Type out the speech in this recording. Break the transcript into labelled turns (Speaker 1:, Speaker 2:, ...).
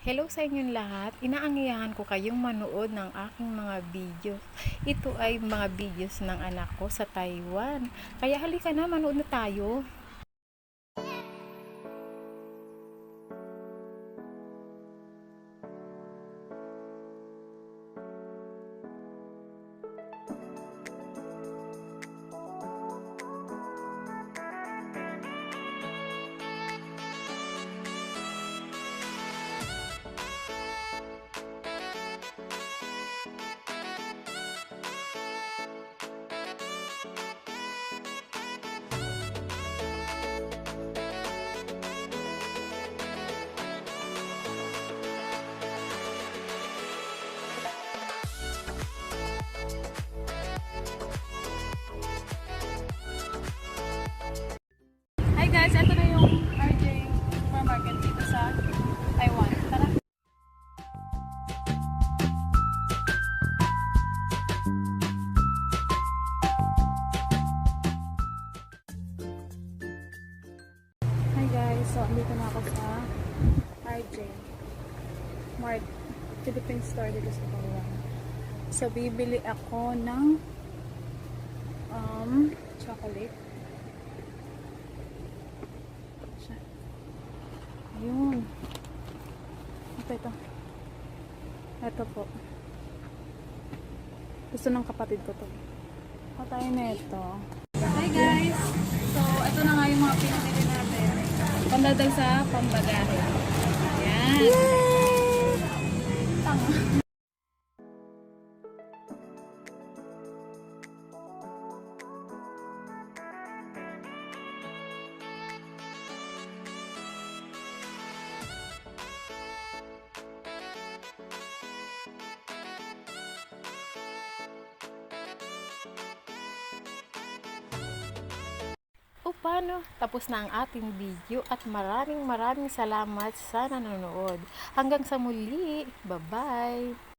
Speaker 1: Hello sa inyong lahat. Inaangiyahan ko kayong manood ng aking mga video. Ito ay mga videos ng anak ko sa Taiwan. Kaya halika na, manood na tayo.
Speaker 2: Guys, ito na yung RJ Supermarket dito sa Taiwan. Tara! Hi guys, so andito na ako sa RJ Mart Philippine store dito sa Taiwan. So bibili ako ng um, chocolate Ito, ito. Ito po. Gusto ng kapatid ko to. Ako tayo na ito. Hi guys! So, ito na nga yung mga pinamili natin. Pandadal sa pambagahe. Ayan. Tanga.
Speaker 1: Paano? Tapos na ang ating video at maraming maraming salamat sa nanonood. Hanggang sa muli. Bye-bye!